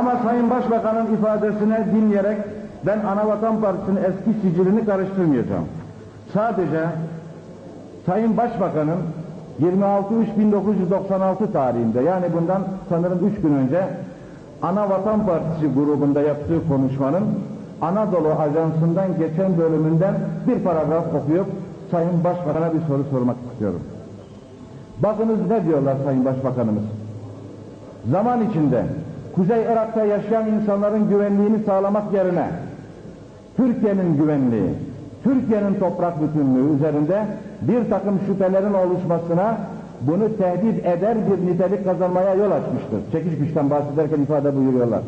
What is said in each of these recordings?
Ama Sayın Başbakan'ın ifadesine dinleyerek ben Anavatan Partisi'nin eski sicilini karıştırmayacağım. Sadece Sayın Başbakan'ın 26.3.1996 tarihinde yani bundan sanırım 3 gün önce Ana Vatan Partisi grubunda yaptığı konuşmanın Anadolu Ajansı'ndan geçen bölümünden bir paragraf okuyup Sayın Başbakan'a bir soru sormak istiyorum. Bakınız ne diyorlar Sayın Başbakanımız. Zaman içinde Kuzey Irak'ta yaşayan insanların güvenliğini sağlamak yerine Türkiye'nin güvenliği, Türkiye'nin toprak bütünlüğü üzerinde bir takım şüphelerin oluşmasına bunu tehdit eder bir nitelik kazanmaya yol açmıştır. Çekiş güçten bahsederken ifade buyuruyorlar.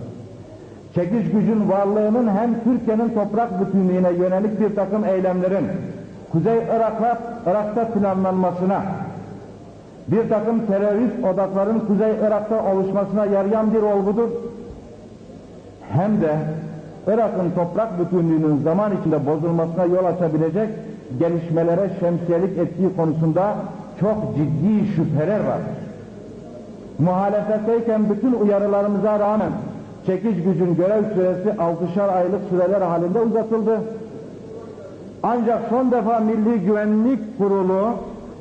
Çekiş gücün varlığının hem Türkiye'nin toprak bütünlüğüne yönelik bir takım eylemlerin Kuzey Irak'ta, Irak'ta planlanmasına, bir takım terörist odakların Kuzey Irak'ta oluşmasına yarayan bir olgudur. Hem de Irak'ın toprak bütünlüğünün zaman içinde bozulmasına yol açabilecek gelişmelere şemsiyelik ettiği konusunda çok ciddi şüpheler var. Muhalefetteyken bütün uyarılarımıza rağmen çekiş gücün görev süresi 6'şar aylık süreler halinde uzatıldı. Ancak son defa Milli Güvenlik Kurulu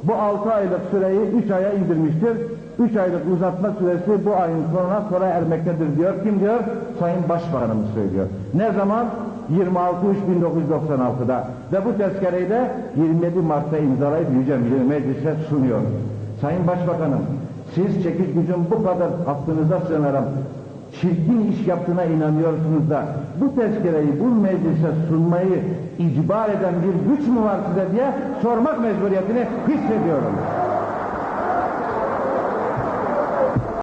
bu 6 aylık süreyi 3 aya indirmiştir. 3 aylık uzatma süresi bu ayın sonuna sonra ermektedir diyor. Kim diyor? Sayın Başbakanımız söylüyor. Ne zaman? 26.3.1996'da ve bu tezkereyi de 27 Mart'ta imzalayıp Yüce Milli Meclis'e sunuyor. Sayın Başbakanım, siz çekiş gücün bu kadar aklınıza sığınarak çirkin iş yaptığına inanıyorsunuz da bu tezkereyi bu meclise sunmayı icbar eden bir güç mü var size diye sormak mecburiyetini hissediyorum.